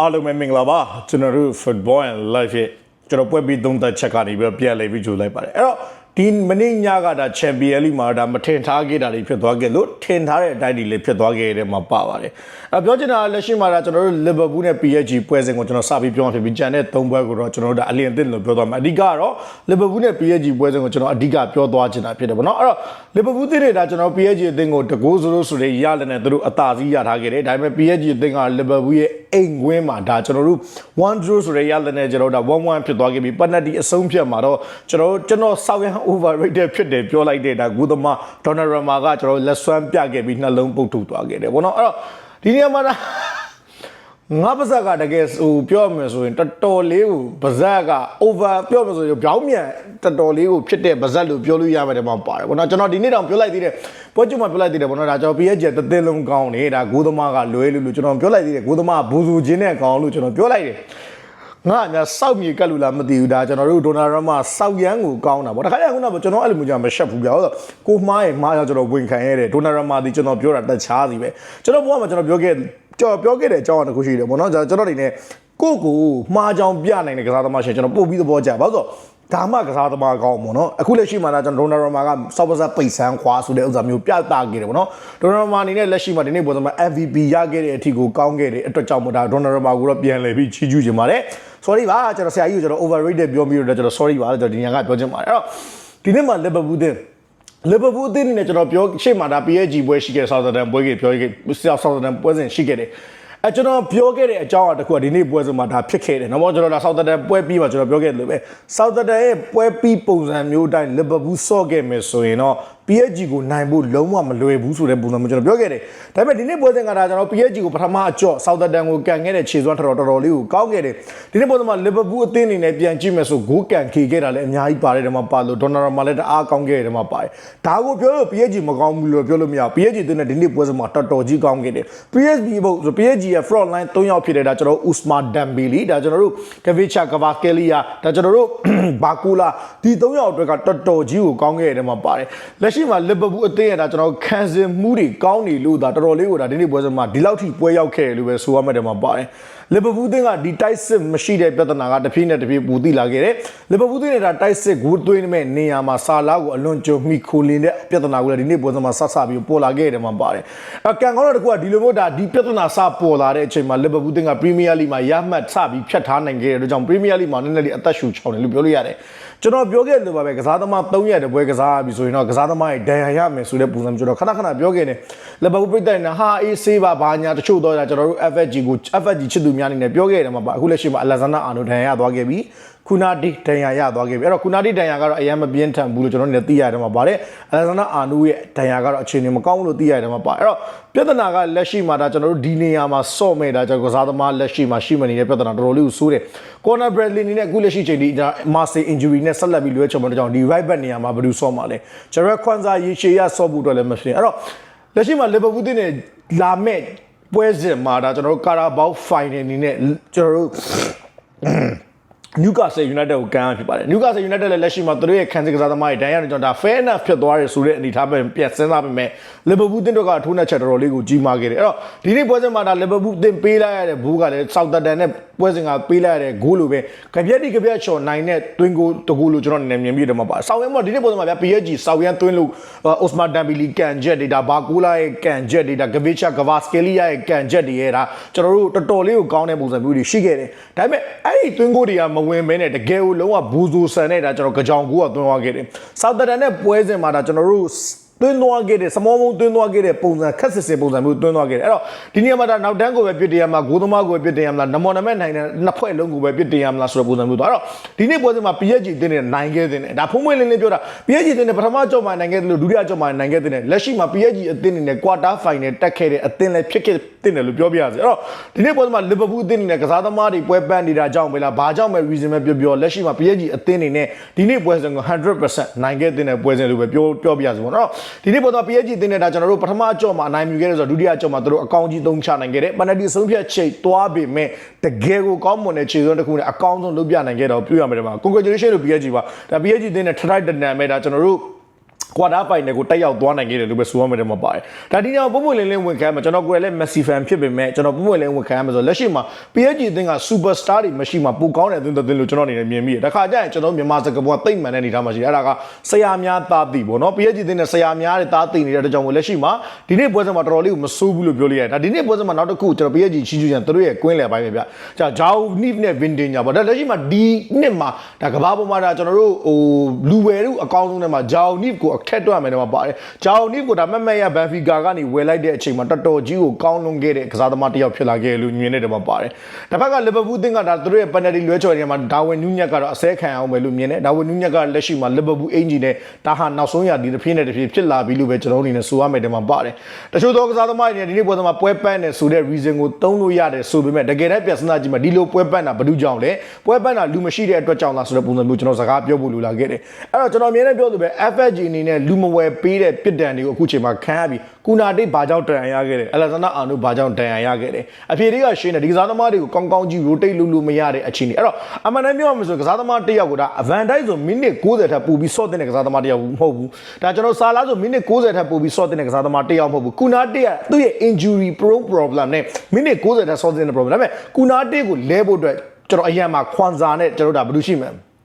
အားလုံးပဲမင်္ဂလာပါကျွန်တော်တို့ football and life ရဲ့ကျွန်တော်ပွဲပြီးသုံးသက်ချက်ကနေပြီးတော့ပြန်လည်ပြီးကြိုလိုက်ပါတယ်အဲ့တော့ ဒီမနေ့ညကဒါ champion league မှာဒါမထင်ထားခဲ့တာတွေဖြစ်သွားခဲ့လို့ထင်ထားတဲ့အတိုင်းတွေလည်းဖြစ်သွားခဲ့တဲ့မှာပါပါတယ်အဲ့ပြောချင်တာကလက်ရှိမှာဒါကျွန်တော်တို့ Liverpool နဲ့ PSG ပွဲစဉ်ကိုကျွန်တော်စပြီးပြောမှဖြစ်ပြီးကြံတဲ့၃ပွဲကိုတော့ကျွန်တော်တို့ဒါအလင်းအသင့်လို့ပြောသွားမှာအဓိကတော့ Liverpool နဲ့ PSG ပွဲစဉ်ကိုကျွန်တော်အဓိကပြောသွားချင်တာဖြစ်တယ်ဗောနော်အဲ့တော့ Liverpool သစ်တွေဒါကျွန်တော် PSG အသင်းကိုတကိုးဆိုလို့ဆိုတဲ့ရလည်းနဲ့သူတို့အသာစီးရထားခဲ့တယ်ဒါပေမဲ့ PSG အသင်းက Liverpool ရဲ့အိမ်ကွင်းမှာဒါကျွန်တော်တို့1-0ဆိုတဲ့ရလည်းနဲ့ကျွန်တော်တို့ဒါ1-1ဖြစ်သွားခဲ့ပြီးပနတီအဆုံးဖြတ်မှာတော့ကျွန်တော်တို့ကျွန်တော်ဆောက်ရန် overrated ဖြစ်တယ်ပြောလိုက်တဲ့ဒါဂူသမားဒေါ်နယ်ရမာကကျွန်တော်လက်ဆွမ်းပြခဲ့ပြီးနှလုံးပုတ်ထုတ်သွားခဲ့တယ်ဗောနော်အဲ့တော့ဒီနေရာမှာဒါငါပါဇက်ကတကယ်ဟိုပြောရမယ်ဆိုရင်တော်တော်လေးကိုပါဇက်က over ပြောရမယ်ဆိုရင်ပြောင်းမြန်တော်တော်လေးကိုဖြစ်တဲ့ပါဇက်လို့ပြောလို့ရမယ်တဲ့မှာပါတယ်ဘောနော်ကျွန်တော်ဒီနေ့တောင်ပြောလိုက်သေးတယ်ပွဲကျုံမှာပြောလိုက်သေးတယ်ဘောနော်ဒါကျွန်တော် PSG တသင်းလုံးကောင်းနေဒါဂိုးသမားကလွဲလို့လို့ကျွန်တော်ပြောလိုက်သေးတယ်ဂိုးသမားဘူဇူချင်းနဲ့ကောင်းလို့ကျွန်တော်ပြောလိုက်တယ် ငါအများစောက်မြေကတ်လို့လားမသိဘူးဒါကျွန်တော်တို့ဒေါ်နာရမစောက်ရမ်းကိုကောင်းတာဗောတခါကျခုနကကျွန်တော်အဲ့လိုမျိုးကြမရှက်ဘူးဗျာဟုတ်ဆိုကိုမှားရင်မှားရကျွန်တော်ဝင်ခံရတဲ့ဒေါ်နာရမဒီကျွန်တော်ပြောတာတခြားစီပဲကျွန်တော်ဘုရားမှာကျွန်တော်ပြောခဲ့ကျွန်တော်ပြောခဲ့တဲ့အကြောင်းအရာတစ်ခုရှိတယ်ဗောနော်ကျွန်တော်ဒီနေ့ကိုကိုမှားကြောင်ပြနိုင်တဲ့ကစားသမားရှင်ကျွန်တော်ပို့ပြီးသဘောကျဘာလို့ဆိုဒါမှကစားသမားကောင်းပေါ့နော်အခုလက်ရှိမှာဒါကျွန်တော်ဒေါ်နာရမာကစောက်ပါစားပိတ်ဆန်းခွာဆိုတဲ့ဥစ္စာမျိုးပြသခဲ့တယ်ပေါ့နော်ဒေါ်နာရမာအနေနဲ့လက်ရှိမှာဒီနေ့ပုံစံမှာ MVP ရခဲ့တဲ့အထိကိုကောင်းခဲ့တဲ့အတွက်ကြောင့်မို့ဒါဒေါ်နာရမာကိုတော့ပြန်လည်ပြီးချီးကျူးခြင်းပါတယ် sorry ပါကျွန်တော်ဆရာကြီးကိုကျွန်တော် overrated ပြောပြီးတော့ကျွန်တော် sorry ပါကျွန်တော်ဒီညကပြောချင်ပါတယ်အဲ့တော့ဒီနေ့မှာ Liverpool တင် Liverpool အသင်းအနေနဲ့ကျွန်တော်ပြောရှေ့မှာဒါ PSG ပွဲရှိခဲ့ Southampton ပွဲကြီးပြောခဲ့ Southampton ပွဲစဉ်ရှိခဲ့တယ်အဲကျွန်တော်ပြောခဲ့တဲ့အကြောင်းအရာတစ်ခုကဒီနေ့ပွဲစဉ်မှာဒါဖြစ်ခဲ့တယ်။နော်ကျွန်တော်ဒါ Southampton ပွဲပြီးမှကျွန်တော်ပြောခဲ့တယ်လို့ပဲ Southampton ရဲ့ပွဲပြီးပုံစံမျိုးအတိုင်း Liverpool ဆော့ခဲ့မယ်ဆိုရင်တော့ PSG ကိုနိုင်ဖို့လုံးဝမလွယ်ဘူးဆိုတဲ့ပုံစံမျိုးကျွန်တော်ပြောခဲ့တယ်။ဒါပေမဲ့ဒီနေ့ပွဲစဉ်ကဒါကျွန်တော် PSG ကိုပထမအကြော့ Southampton ကိုကန်ခဲ့တဲ့ခြေစွမ်းတော်တော်တော်လေးကိုကောင်းခဲ့တယ်။ဒီနေ့ပွဲစဉ်မှာ Liverpool အသင်းအနေနဲ့ပြန်ကြည့်မယ်ဆိုဂိုးကန်ခေခဲ့တာလည်းအများကြီးပါတယ်ဒီမှာပါလို့ Donnarumma လည်းတအားကောင်းခဲ့တယ်ဒီမှာပါတယ်။ဒါကိုပြောလို့ PSG မကောင်းဘူးလို့ပြောလို့မရဘူး။ PSG အသင်းနဲ့ဒီနေ့ပွဲစဉ်မှာတော်တော်ကြီးကောင်းခဲ့တယ်။ PSG ဘုတ် PSG ရဲ့ front line 3ယောက်ဖြစ်တဲ့ဒါကျွန်တော် Usman Dembele ဒါကျွန်တော်တို့ Kvacha Kvaratskhelia ဒါကျွန်တော်တို့ Bakula ဒီ3ယောက်အတွက်ကတော်တော်ကြီးကိုကောင်းခဲ့တယ်မှာပါတယ်။လက်ရှိမှာ Liverpool အသင်းရတာကျွန်တော်ခံစင်မှုတွေကောင်းနေလို့ဒါတော်တော်လေးကိုဒါဒီနေ့ပွဲစဉ်မှာဒီလောက်ထိပွဲရောက်ခဲ့တယ်လို့ပဲဆိုရမှတယ်မှာပါတယ်။ Liverpool အသင်းကဒီတိုက်စစ်မရှိတဲ့ပြဿနာကတစ်ပြေးနဲ့တစ်ပြေးပူတိလာခဲ့တယ်။ Liverpool အသင်းနဲ့ဒါတိုက်စစ်ဂိုးသွင်းမဲ့နေရာမှာဆာလာကိုအလွန်ကြုံမိခိုလင်းတဲ့ပြဿနာကိုလည်းဒီနေ့ပွဲစဉ်မှာဆက်ဆပြီးပေါ်လာခဲ့တယ်မှာပါတယ်။အကန်ကောင်းတော့တကူကဒီလိုမျိုးဒါဒီပြဿနာစပေါ်လာတဲ့အချိန်မှာ Liverpool အသင်းက Premier League မှာရမှတ်စပြီးဖြတ်ထားနိုင်ခဲ့တဲ့အတွက်ကြောင့် Premier League မှာနည်းနည်းလေးအသက်ရှူချောင်းတယ်လို့ပြောလို့ရတယ်။ကျွန်တော်ပြောခဲ့လို့ပါပဲကစားသမား3ရက်တပွဲကစားပြီဆိုရင်တော့ကစားသမားရဲ့ဒဏ်ရာရမယ်ဆိုတဲ့ပုံစံမျိုးကျွန်တော်ခဏခဏပြောခဲ့တယ်။ Liverpool ပြိတ္တနဲ့ဟာအေးဆေးပါဘာညာတချို့တော့ကျွန်တော်တို့ FFG ကို FFG ချစ်သူများအနေနဲ့ပြောခဲ့တယ်မှာပါအခုလက်ရှိမှာ Alexander Arnold ဒဏ်ရာရသွားခဲ့ပြီခုနာဒီဒဏ်ရာရသွားခဲ့ပြီအဲ့တော့ခုနာဒီဒဏ်ရာကတော့အရင်မပြင်းထန်ဘူးလို့ကျွန်တော်တို့လည်းသိရတယ်မှာပါတယ် Alexander Arnold ရဲ့ဒဏ်ရာကတော့အခြေအနေမကောင်းဘူးလို့သိရတယ်မှာပါအဲ့တော့ပြဿနာကလက်ရှိမှာဒါကျွန်တော်တို့ဒီနေရာမှာစော့မဲ့ဒါကျွန်တော်ကစားသမားလက်ရှိမှာရှိမနေတဲ့ပြဿနာတော်တော်လေးကိုဆိုးတယ် Corner Bradley အနေနဲ့အခုလက်ရှိချိန်ဒီဒါ Marseille injury နဲ့ဆက်လက်ပြီးလွဲချော်မှတော့ကြောင့်ဒီ right back နေရာမှာဘယ်သူစော့မှာလဲ Jared Kwanzaa ရေရှည်ရစော့ဖို့တော့လည်းမဖြစ်အဲ့တော့လက်ရှိမှာ Liverpool တင်းနဲ့လာမဲ့ ပွဲစဉ်မှာဒါကျွန်တော်တို့ Carabao Final အနေနဲ့ကျွန်တော်တို့ Newcastle United ကိုကန်ရဖြစ်ပါတယ် Newcastle United လည်းလက်ရှိမှာသူတို့ရဲ့ခံစစ်ကစားသမားတွေဒဏ်ရာတွေကြောင့်ဒါ fair enough ဖြစ်သွားတယ်ဆိုတဲ့အနေအထားပဲပြန်စဉ်းစားပေမဲ့ Liverpool တင်းတော့ကထိုးနှက်ချက်တော်တော်လေးကိုကြီးမားခဲ့တယ်အဲ့တော့ဒီနေ့ပွဲစဉ်မှာဒါ Liverpool တင်းပေးလိုက်ရတဲ့ဘူးကလည်း Southampton နဲ့ပွဲစဉ်ကပေးလိုက်ရတဲ့ဂိုးလိုပဲကြပြက်တိကြပြက်ချော်နိုင်တဲ့တွင်းကိုတကူလို့ကျွန်တော်အနေနဲ့မြင်ပြီးတော့မှာပါဆောင်းရဲမှာဒီနေ့ပွဲစဉ်မှာဗျာ PSG ဆောင်းရန်တွင်းလို့ Osman Dembele ကန်ချက်တွေဒါဘာကူလာရဲ့ကန်ချက်တွေဒါ Gavicha Kvaratskhelia ရဲ့ကန်ချက်တွေရဲ့ဒါကျွန်တော်တို့တော်တော်လေးကိုကောင်းတဲ့ပုံစံမျိုးတွေရှိခဲ့တယ်ဒါပေမဲ့အဲ့ဒီတွင်းကိုတွေကမဝင်ဘဲနဲ့တကယ်ကိုလုံးဝဘူဇိုဆန်နဲ့ဒါကျွန်တော်ကြောင်ကူကတွင်းသွားခဲ့တယ်ဆောက်တန်နဲ့ပွဲစဉ်မှာဒါကျွန်တော်တို့ တွင်းသွားခဲ့တဲ့စမောမုံတွင်းသွားခဲ့တဲ့ပုံစံခက်စစ်စစ်ပုံစံမျိုးတွင်းသွားခဲ့တယ်အဲ့တော့ဒီနေရာမှာဒါနောက်တန်းကိုပဲပြစ်တင်ရမှာဂိုးသမားကိုပဲပြစ်တင်ရမလားနမော်နမဲနိုင်တဲ့နှစ်ဖွဲ့လုံးကိုပဲပြစ်တင်ရမလားဆိုတဲ့ပုံစံမျိုးသွားအဲ့တော့ဒီနေ့ပွဲစဉ်မှာ PSG တင်းနေနိုင်ခဲ့တဲ့ဒါဖုံးမွေးလင်းလင်းပြောတာ PSG တင်းနေပထမကြော့မှာနိုင်ခဲ့တယ်လို့ဒုတိယကြော့မှာနိုင်ခဲ့တဲ့လက်ရှိမှာ PSG အသင်းနေနဲ့ quarter final တက်ခဲ့တဲ့အသင်းလည်းဖြစ်ခဲ့တဲ့တယ်လို့ပြောပြရစီအဲ့တော့ဒီနေ့ပွဲစဉ်မှာ Liverpool အသင်းနေနဲ့ကစားသမားတွေပွဲပန်းနေတာကြောင့်ပဲလားဘာကြောင့်ပဲ reason ပဲပြောပြောလက်ရှိမှာ PSG အသင်းနေနဲ့ဒီနေ့ပွဲစဉ်ကို100%နိုင်ခဲ့တဲ့ပွဲစဉ်လို့ပဲပြောပြောပြရစီပေါ့နော်ဒီနေ့ပွဲစဉ်မှာ PSG အသင်းနဲ့ဒါကျွန်တော်တို့ပထမအကြော့မှာအနိုင်ယူခဲ့တယ်ဆိုတော့ဒုတိယအကြော့မှာတို့အကောင်းကြီးသုံးချနိုင်ခဲ့တယ်ပနတီဆုံးဖြတ်ချိန်သွားပေမဲ့တကယ်ကိုကောင်းမွန်တဲ့ခြေစွမ်းတစ်ခုနဲ့အကောင်းဆုံးလုပ်ပြနိုင်ခဲ့တော့ပြောရမယ်ဒီမှာ congratulation လို့ PSG ပါဒါ PSG အသင်းနဲ့ထထိုက်တန်တန်မဲ့ဒါကျွန်တော်တို့ ကွာတာဖိုင်နယ်ကိုတက်ရောက်သွားနိုင်ခဲ့တယ်လို့ပဲဆိုရမယ်တယ်မှာပါတယ်။ဒါဒီနေ့ပုံမှန်လင်းလင်းဝင်ခံမှာကျွန်တော်ကိုယ်လည်း Messi fan ဖြစ်ပေမဲ့ကျွန်တော်ပုံမှန်လင်းဝင်ခံမှာဆိုလက်ရှိမှာ PSG အသင်းက superstar တွေမရှိမှပိုကောင်းတဲ့အသင်းတစ်သင်းလို့ကျွန်တော်အနေနဲ့မြင်မိတယ်။တခါကျရင်ကျွန်တော်မြန်မာစကားပုံကတိတ်မှန်တဲ့အနေအထားမှာရှိတယ်။အဲ့ဒါကဆရာများသားသိပေါ့နော်။ PSG အသင်းနဲ့ဆရာများတွေသားသိနေတဲ့အတွက်ကြောင့်မို့လက်ရှိမှာဒီနေ့ပွဲစဉ်မှာတော်တော်လေးကိုမဆိုးဘူးလို့ပြောလို့ရတယ်။ဒါဒီနေ့ပွဲစဉ်မှာနောက်တစ်ခုကျွန်တော် PSG ချီးကျူးချင်သူတို့ရဲ့ကွင်းလယ်ပိုင်းပဲဗျ။ကြာဂျာအိုနီဖ်နဲ့ Vindinya ပေါ့။ဒါလက်ရှိမှာဒီနှစ်မှာဒါကဘာပေါ်မှာဒါကျွန်တော်တို့ဟိုလူဝယ်တို့အကောင်းဆုံးထဲမှာဂျာအိုနီဖ်ကိုအခက်တွက်မယ်တော့မှာပါတယ်။ဂျာအိုနီဖ်ကိုဒါမက်မက်ရဘန်ဖီကာကနေဝယ်လိုက်တဲ့အချိန်မှာတော်တော်ကြီးကိုကောင်းလွန်ခဲ့တဲ့ကစားသမားတစ်ယောက်ဖြစ်လာခဲ့လို့မြင်နေတယ်မှာပါတယ်။တစ်ဖက်ကလီဗာပူးအသင်းကဒါသူတို့ရဲ့ပန်နယ်တီလွဲချော်နေမှာဒါဝင်နူးညက်ကတော့အစဲခံအောင်ပဲလို့မြင်တယ်။ဒါဝင်နူးညက်ကလက်ရှိမှာလီဗာပူးအင်ဂျီနဲ့ဒါဟာနောက်ဆုံးရဒီတစ်ဖြည်းနဲ့တစ်ဖြည်းဖြစ်လာပြီလို့ပဲကျွန်တော်အနေနဲ့ဆိုရမယ်တယ်မှာပါတယ်။တချို့သောကစားသမားတွေဒီနေ့ပွဲသမားပွဲပန်းနေဆိုတဲ့ reason ကိုသုံးလို့ရတယ်ဆိုပေမဲ့တကယ်တမ်းပြန်စဉ်းစားကြည့်မှဒီလိုပွဲပန်းတာဘာလို့ကြောင့်လဲပွဲပန်းတာလူမရှိတဲ့အတွက်ကြောင့်လားဆိုတဲ့ပုံစံမျိုးကျွန်တော်စကားပြောဖို့လိုလာခဲ့တယ်။အဲ့တော့ကျွန်တော်အမြဲတမ်းပြောလို့ပဲ FFG အနေနဲ့လူမဝယ်ပေးတဲ့ပြစ်ဒဏ်တွေကိုအခုချိန်မှာခံရပြီ။ကူနာတိတ်ဘာကြောင့်တန်ရရခဲ့တယ်။အလက်ဇန္ဒာအာနုဘာကြောင့်တန်ရရခဲ့တယ်။အဖြေတွေကရှင်းတယ်ဒီကစားသမားတွေကိုကောင်းကောင်းကြီး rotate လုပ်လို့မရတဲ့အခြေအနေ။အဲ့တော့အမှန်တမ်းပြောရမယ်ဆိုကစားသမားတစ်ယောက်ကဒါ advantage ဆိုမိနစ်60ထပ်ပို့ပြီးဆော့တဲ့ကစားသမားတစ်ယောက်မဟုတ်ဘူး။ဒါကျွန်တော်စာလားဆိုမိနစ်60ထပ်ပို့ပြီးဆော့တဲ့ကစားသမားတစ်ယောက်မဟုတ်ဘူး။ကူနာတိတ်ကသူ့ရဲ့ injury prone problem နဲ့မိနစ်60ထပ်ဆော့တဲ့ problem ဒါပေမဲ့ကူနာတိတ်ကိုလဲဖို့အတွက်ကျွန်တော်အရင်မှာခွန်စာနဲ့ကျွန်တော်ဒါဘယ်လိုရှိမလဲ။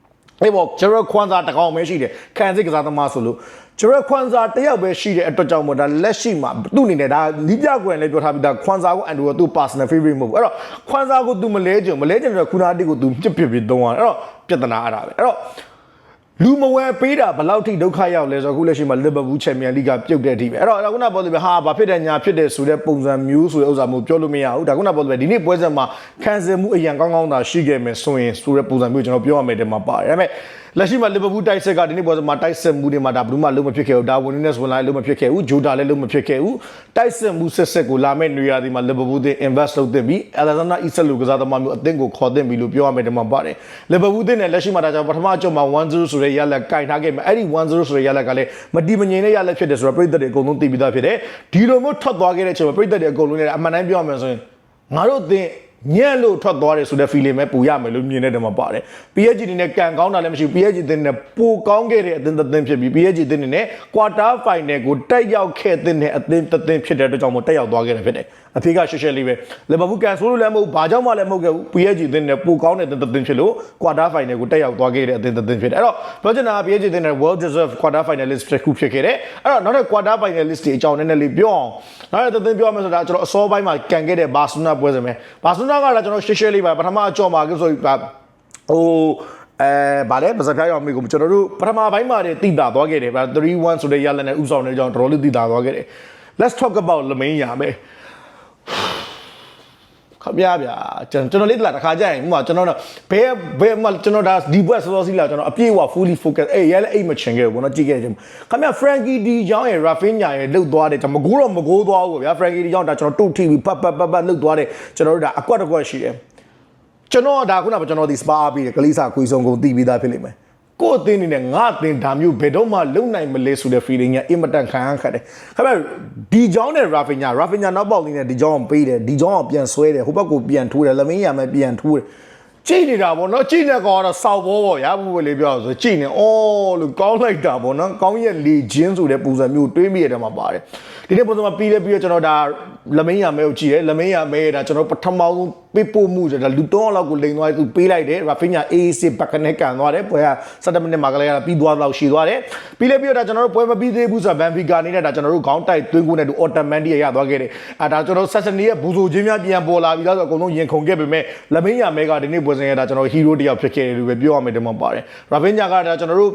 အေးပေါ့ကျွန်တော်ခွန်စာတကောင်ပဲရှိတယ်ခံစစ်ကစားသမားဆိုလို့ကျွန်တော်ခွန်စာတယောက်ပဲရှိတဲ့အတွက်ကြောင့်မို့ဒါလက်ရှိမှာသူ့အနေနဲ့ဒါနီးပြကွယ်လည်းပြောထားပြီးသားခွန်စာကိုအန်ဒူကသူ့ personal favorite မဟုတ်ဘူးအဲ့တော့ခွန်စာကို तू မလဲကြုံမလဲကြုံတော့ခုနာတိကို तू ပြစ်ပြစ်ပြီးသုံးရတယ်အဲ့တော့ပြဿနာအဲ့ဒါပဲအဲ့တော့ လူမဝယ်ပေးတာဘယ်လောက်ထိဒုက္ခရောက်လဲဆိုတော့အခုလက်ရှိမှာလီဗာပူးချန်ပီယံလိဂ်ကပြုတ်တဲ့အထိပဲအဲ့တော့ခုနပြောလို့ပဲဟာဘာဖြစ်တယ်ညာဖြစ်တယ်ဆိုတဲ့ပုံစံမျိုးဆိုတဲ့ဥစ္စာမျိုးပြောလို့မရဘူးဒါခုနပြောလို့ပဲဒီနေ့ပွဲစဉ်မှာခံစင်မှုအရန်ကောင်းကောင်းသာရှိခဲ့မယ်ဆိုရင်ဆိုတဲ့ပုံစံမျိုးကျွန်တော်ပြောရမယ်တဲ့မှာပါတယ်ဒါပေမဲ့ လက်ရှိမှာလီဗာပူးတိုက်ဆက်ကဒီနေ့ပွဲစဉ်မှာတိုက်ဆက်မှုတွေမှာဒါဘယ်သူမှလုံးမဖြစ်ခဲ့ဘူးဒါဝင်နက်စ်ဝင်လာလုံးမဖြစ်ခဲ့ဘူးဂျိုတာလည်းလုံးမဖြစ်ခဲ့ဘူးတိုက်ဆက်မှုဆက်ဆက်ကိုလာမဲ့နေရာဒီမှာလီဗာပူးသင်း invest လုပ်သင့်ပြီးအလက်ဇန္ဒာအီဆက်လူကစားသမားမျိုးအသင်းကိုခေါ်သင့်ပြီလို့ပြောရမယ်တဲ့မှာပါတယ်လီဗာပူးသင်းနဲ့လက်ရှိမှာဒါကြောင့်ပထမအကြော့မှာ1-0ဆိုတဲ့ရလက်ကင်ထားခဲ့မယ်အဲ့ဒီ1-0ဆိုတဲ့ရလက်ကလည်းမတီမငြိမ်တဲ့ရလက်ဖြစ်တယ်ဆိုတော့ပြည်သက်တွေအကုန်လုံးသိပြီးသားဖြစ်တယ်ဒီလိုမျိုးထွက်သွားခဲ့တဲ့အချိန်မှာပြည်သက်တွေအကုန်လုံးလည်းအမှန်တမ်းပြောရမယ်ဆိုရင်ငါတို့အသင်း ညံ့လို့ထွက်သွားတယ်ဆိုတဲ့ feeling ပဲပူရမယ်လို့မြင်တဲ့တမှာပါတယ် PSG အနေနဲ့ကန်ကောင်းတာလည်းမရှိဘူး PSG အသင်းနဲ့ပိုကောင်းခဲ့တဲ့အသင်းတစ်သင်းဖြစ်ပြီး PSG အသင်းအနေနဲ့ quarter final ကိုတက်ရောက်ခဲ့တဲ့အသင်းတစ်သင်းဖြစ်တဲ့အတွက်ကြောင့်မို့တက်ရောက်သွားခဲ့တယ်ဖြစ်တယ် အဖေကရှက်ရှက်လေးပဲလီဗာပူးကန်ဆိုးလို့လည်းမဟုတ်ဘာကြောင့်မှလည်းမဟုတ်ခဲ့ဘူး PSG အသင်းနဲ့ပိုကောင်းတဲ့အသင်းတစ်သင်းဖြစ်လို့ quarter final ကိုတက်ရောက်သွားခဲ့တဲ့အသင်းတစ်သင်းဖြစ်တယ်အဲ့တော့ပြောချင်တာက PSG အသင်းနဲ့ well deserved quarter finalist တစ်ခုဖြစ်ခဲ့တယ်အဲ့တော့နောက်ထပ် quarter finalist တွေအကြောင်းနည်းနည်းလေးပြောအောင်နောက်ထပ်တစ်သင်းပြောရမယ်ဆိုတာကျွန်တော်အစောပိုင်းမှာကန်ခဲ့တဲ့ဘာစီလိုနာပွဲစဉ်ပဲဘာစီလိုနာကတော့ကျွန်တော်ရှက်ရှက်လေးပါပထမအကြောမှာဆိုဟိုအဲဗါလဲပါစပြားရောက်မိကိုကျွန်တော်တို့ပထမပိုင်းမှာတည်းတည်တာသွားခဲ့တယ်ဗျာ3-1ဆိုတဲ့ရလနဲ့ဥဆောင်နေကြအောင်တော်တော်လေးတည်တာသွားခဲ့တယ် let's talk about လမင်းရမယ်ခ ပြဗျာကျွန်တော်လေးတလာတစ်ခါကြရင်ဥမာကျွန်တော်တော့ဘယ်ဘယ်မှာကျွန်တော်ဒါဒီဘွက်စောစောစီးလာကျွန်တော်အပြည့်အဝ fully focus အေးရဲလည်းအိတ်မချင်ခဲ့ဘူးပေါ့နော်ကြည့်ခဲ့တယ်ခမ Frankie D ကြောင်းရဲ့ Rafinha ရဲ့လှုပ်သွားတယ်ကျွန်တော်မကိုးတော့မကိုးသွားဘူးဗျာ Frankie D ကြောင်းဒါကျွန်တော်တုတ်ထိပြီးပတ်ပတ်ပတ်ပတ်လှုပ်သွားတယ်ကျွန်တော်တို့ဒါအကွက်တစ်ကွက်ရှိတယ်ကျွန်တော်ဒါခုနကကျွန်တော်ဒီ spa ပြီးတယ်ကလေးစာခွေစုံကုန်တည်ပြီးသားဖြစ်လိမ့်မယ် ကို့အသင်းနေနဲ့ငါအသင်းဒါမျိုးဘယ်တော့မှလုံနိုင်မလဲဆိုတဲ့ feeling ကအင်မတန်ခံရခတ်တယ်ခင်ဗျဒီကြောင်းနဲ့ Rafinha Rafinha နောက်ပေါက်လေးနဲ့ဒီကြောင်းကိုပေးတယ်ဒီကြောင်းကိုပြန်ဆွဲတယ်ဟိုဘက်ကိုပြန်ထိုးတယ်လမင်းရမယ်ပြန်ထိုးတယ်ကြည့်နေတာပေါ့နော်ကြည့်နေကောင်ကတော့စောက်ဘောပေါ့ရဘူးပဲလေးပြောဆိုကြည့်နေအော်လို့ကောင်းလိုက်တာပေါ့နော်ကောင်းရဲ့လေချင်းဆိုတဲ့ပုံစံမျိုးတွေးမိရတဲ့မှာပါတယ် ဒီနေ့ပုံစံမှာပြီးလဲပြီးတော့ကျွန်တော်ဒါလမင်းရမဲကိုကြည့်တယ်လမင်းရမဲဒါကျွန်တော်ပထမဆုံးပေးပို့မှုဆိုတာလူတော့လောက်ကိုလိန်သွားတယ်သူပေးလိုက်တယ်ရာဖင်းညာ AAC ဘက်ကနေကန်သွားတယ်ပွဲက17မိနစ်မှာကလေးကပြီးသွားတော့ရှည်သွားတယ်ပြီးလဲပြီးတော့ဒါကျွန်တော်တို့ပွဲမပြီးသေးဘူးဆိုတာဘန်ဖီကာနေတဲ့ဒါကျွန်တော်တို့ခေါင်းတိုက်သွင်းကိုနဲ့တူအော်တမန်တီရရသွားခဲ့တယ်အဲဒါကျွန်တော်ဆက်စနီရဲ့ဘူဆိုချင်းများပြန်ပေါ်လာပြီးတော့အကုန်လုံးရင်ခုန်ခဲ့ပေမဲ့လမင်းညာမဲကဒီနေ့ပွဲစဉ်ရတာကျွန်တော်ဟီးရိုးတယောက်ဖြစ်ခဲ့တယ်လို့ပဲပြောရမယ်ဒီမှာပါတယ်ရာဖင်းညာကဒါကျွန်တော်တို့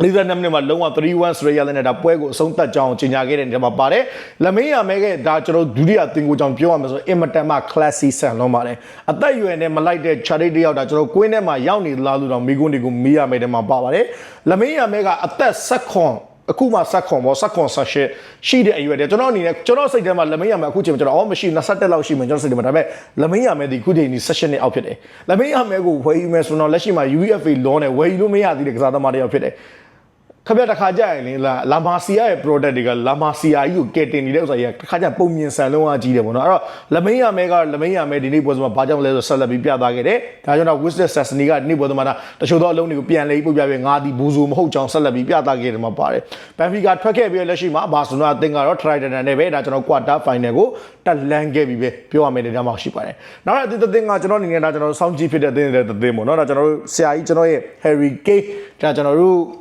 42မိနစ်မှာလုံးဝ3-1ဆိုရရတဲ့နဲ့ဒါပွဲကိုအဆုံးသတ်ကြောင်းကြီးညာခဲ့တဲ့နေရာမှာပါတယ်။လမင်းရမဲကဒါကျွန်တော်ဒုတိယတင်ကိုကြောင့်ပြောရမယ်ဆိုအင်မတန်မှ classy ဆန်လုံးပါတယ်။အသက်အရွယ်နဲ့မလိုက်တဲ့ charity တယောက်ဒါကျွန်တော်ကွင်းထဲမှာရောက်နေလားလို့တော့မိကုန်းတွေကိုမေးရမယ်တဲ့မှာပါပါတယ်။လမင်းရမဲကအသက်ဆက်ခွန်အခုမှဆက်ခွန်ပေါ့ဆက်ခွန်ဆက်ရှစ်ရှိတဲ့အရွယ်တည်းကျွန်တော်အနေနဲ့ကျွန်တော်စိတ်ထဲမှာလမင်းရမယ်အခုချိန်မှာကျွန်တော်အော်မရှိ21လောက်ရှိမှကျွန်တော်စိတ်ထဲမှာဒါပေမဲ့လမင်းရမယ်ဒီခုချိန်ဒီ session နဲ့အောက်ဖြစ်တယ်လမင်းရမယ်ကိုဝယ်ယူမယ်ဆိုတော့လက်ရှိမှာ UEFA law နဲ့ဝယ်ယူလို့မရသေးတဲ့ကစားသမားတယောက်ဖြစ်တယ် ခခပြတခါကြရင်လေလာလာမာစီယာရဲ့ product တွေကလာမာစီယာကြီးကိုကယ်တင်နေတဲ့ဥစ္စာကြီးကတခါကြပုံမြင်ဆန်လုံးအားကြီးတယ်ပေါ့နော်အဲ့တော့လမိန်ရမဲကလမိန်ရမဲဒီနေ့ပွဲစမှာဘာကြောင့်လဲဆိုဆက်လက်ပြီးပြသခဲ့တယ်ဒါကြောင့်တော့ Wisdom Sassani ကဒီနေ့ပွဲစမှာဒါတချို့သောအလုံးတွေကိုပြန်လေပုတ်ပြပြငါဒီဘူဇူမဟုတ်ကြောင်းဆက်လက်ပြီးပြသခဲ့တယ်မှာပါတယ်ဘန်ဖီကထွက်ခဲ့ပြီးလက်ရှိမှာဘာစီလိုနာအသင်းကတော့ Trident နဲ့ပဲဒါကျွန်တော် quarter final ကိုတက်လန်းခဲ့ပြီးပဲပြောရမယ်တဲ့ဒါမှရှိပါတယ်နောက်တစ်အသင်းကကျွန်တော်အနေနဲ့ဒါကျွန်တော်စောင့်ကြည့်ဖြစ်တဲ့အသင်းတွေတဲ့သင်းပေါ့နော်ဒါကျွန်တော်တို့ဆရာကြီးကျွန်တော်ရဲ့ Harry Kane ဒါကျွန်တော်တို့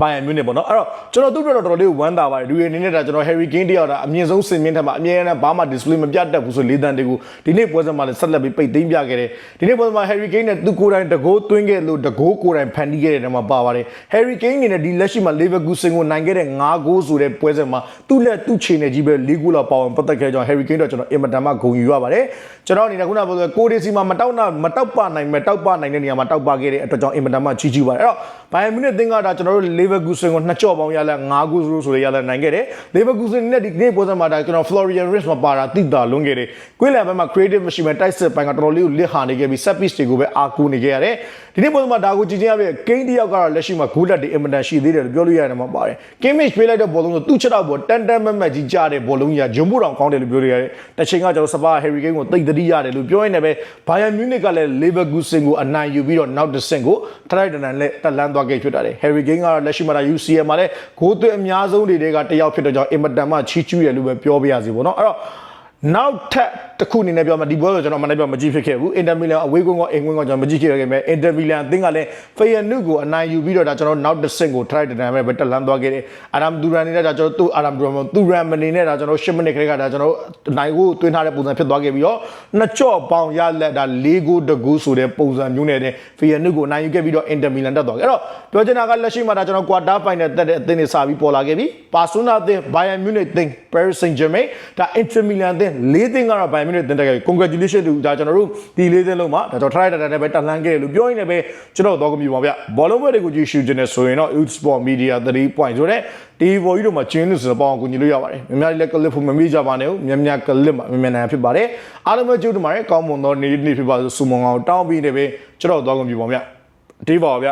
ဘိုင်ယန်မြူးနစ်ပေါ့နော်အဲ့တော့ကျွန်တော်သူ့အတွက်တော့တော်တော်လေးဝမ်းသာပါတယ်လူတွေအနေနဲ့ဒါကျွန်တော် Harry Kane တယောက်ဒါအမြင့်ဆုံးစင်မြင့်ထက်မှာအမြဲတမ်းဘာမှ display မပြတ်တတ်ဘူးဆိုလေးတန်းတွေကိုဒီနေ့ပွဲစဉ်မှာလည်းဆက်လက်ပြီးပိတ်သိမ်းပြခဲ့တယ်ဒီနေ့ပွဲစဉ်မှာ Harry Kane နဲ့သူကိုယ်တိုင်တကိုးသွင်းခဲ့လို့တကိုးကိုယ်တိုင်ဖန်တီးခဲ့တဲ့နေရာမှာပါပါတယ် Harry Kane အနေနဲ့ဒီလက်ရှိမှာ Leverkusen ကိုနိုင်ခဲ့တဲ့9ဂိုးဆိုတဲ့ပွဲစဉ်မှာသူ့လက်သူ့ခြေနဲ့ကြီးပဲ၄ဂိုးလောက်ပါဝင်ပတ်သက်ခဲ့ကြောင်း Harry Kane တော့ကျွန်တော်အင်မတန်မှဂုဏ်ယူရပါတယ်ကျွန်တော်အနေနဲ့ခုနကပြောဆိုကိုဒီစီမှာမတောက်နာမတောက်ပနိုင်မဲ့တောက်ပနိုင်တဲ့နေရာမှာတောက်ပခဲ့တဲ့အတွက်ကြောင့်အင်မတန်မှကြီးကြီးပါတယ်အဲ့တော့ဘိုင်ယန်မြူးနစ်သင်းကဒါကျွန်တော်တို့ Leverkusen ကိုနှစ်ကြော့ပေါင်းရလဲ9ဂိုးဆိုဆိုရရလဲနိုင်ခဲ့တယ် Leverkusen နဲ့ဒီနေ့ပွဲစဉ်မှာဒါကျွန်တော် Florian Wirtz မှာပါတာတိတာလွန်ခဲ့တယ်ကွင်းလန်ဘက်မှာ creative မရှိမဲ့တိုက်စစ်ပိုင်းကတော်တော်လေးကိုလစ်ဟာနေခဲ့ပြီး set piece တွေကိုပဲအားကိုးနေခဲ့ရတယ်ဒီနေ့ပွဲစဉ်မှာဒါကိုကြည့်ချင်းရပြီးကိန်းတယောက်ကတော့လက်ရှိမှာဂိုးလက်တွေအင်မတန်ရှိသေးတယ်လို့ပြောလို့ရတယ်မှာပါတယ် Kimmich ပေးလိုက်တဲ့ဘောလုံးဆိုသူ့ချက်တော့ဘောတန်တန်မတ်မတ်ကြီးကြားတဲ့ဘောလုံးကြီးကဂျွန်မို့တောင်ကောင်းတယ်လို့ပြောလို့ရတယ်တချိန်ကကျွန်တော်စပါ Harry Kane ကိုတိတ်တတိရတယ်လို့ပြောရင်းနဲ့ပဲ Bayern Munich ကလည်း Leverkusen ကိုအနိုင်ယူပြီးတော့နောက်တစ်ဆင့်ကိုထရိုက်တန်တန်လက်တက်လန်းသွားခဲ့ဖြစ်တာတယ် Harry Kane ကတော့လက်ရှိမှာ UCL မှာလည်းဂိုးသွင်းအများဆုံးတွေကတယောက်ဖြစ်တဲ့ကြောင့်အင်မတန်မှချီးကျူးရလို့ပဲပြောပြရစီပေါ့နော်အဲ့တော့နောက်ထပ် တစ်ခုအနေနဲ့ပြောမှာဒီပွဲဆိုကျွန်တော်မနေ့ပြောမကြည့်ဖြစ်ခဲ့ဘူးအင်တာမီလန်အဝေးကွင်းကအင်ကွင်းကကျွန်တော်မကြည့်ခဲ့ခဲ့မယ်အင်တာမီလန်အသင်းကလည်းဖေယန်နုကိုအနိုင်ယူပြီးတော့ဒါကျွန်တော်နောက်တစ်ဆင့်ကို try တန်ပဲပဲတက်လန်းသွားခဲ့တယ်အာရမ်ဒူရန်နေတဲ့ဒါကျွန်တော်သူ့အာရမ်ဒူရန်သူရန်မနေနဲ့ဒါကျွန်တော်10မိနစ်ခက်ကဒါကျွန်တော်နိုင်ကိုတွင်းထားတဲ့ပုံစံဖြစ်သွားခဲ့ပြီးတော့နှစ်ကြော့ပေါင်ရလက်ဒါ၄ဂိုးတကူဆိုတဲ့ပုံစံမျိုးနဲ့ဖေယန်နုကိုအနိုင်ယူခဲ့ပြီးတော့အင်တာမီလန်တက်သွားခဲ့အဲ့တော့ပြောချင်တာကလက်ရှိမှာဒါကျွန်တော် quarter final တက်တဲ့အသင်းတွေစာပြီးပေါ်လာခဲ့ပြီပါဆိုနာအသင်းဘိုင်ယန်မြူးနစ်အသင်း Paris Saint-Germain ဒါ Inter Milan အသင်း၄သင်းကတော့ဘိုင်ယန်မြူးနစ်အသင်းတက်ခဲ့ပြီ congratulation to ဒါကျွန်တော်တို့ဒီလေးသင်းလုံးမှာဒါကျွန်တော် try တက်တက်ပဲတက်လှမ်းခဲ့တယ်လို့ပြောရင်းနဲ့ပဲကျွန်တော်တော့ကမြူပါဗျဘောလုံးပွဲတွေကိုကြည့်ရှုခြင်းနဲ့ဆိုရင်တော့ Youth Sport Media 3 point ဆိုတဲ့ဒီဘောကြီးတို့မှာကျင်းလို့ဆိုတော့ပေါအောင်ကူညီလို့ရပါတယ်များများလေးလည်း clip ဖို့မမေ့ကြပါနဲ့ဦးများများ clip မှာမြန်မြန်နိုင်ဖြစ်ပါတယ်အားလုံးပဲကြိုးတမှာရကောင်းမွန်သောနေ့နေ့ဖြစ်ပါစို့ဆုမွန်အောင်တောင်းပြီးနေပဲကျွန်တော်တော့ကမြူပါဗျဒီပါဗျ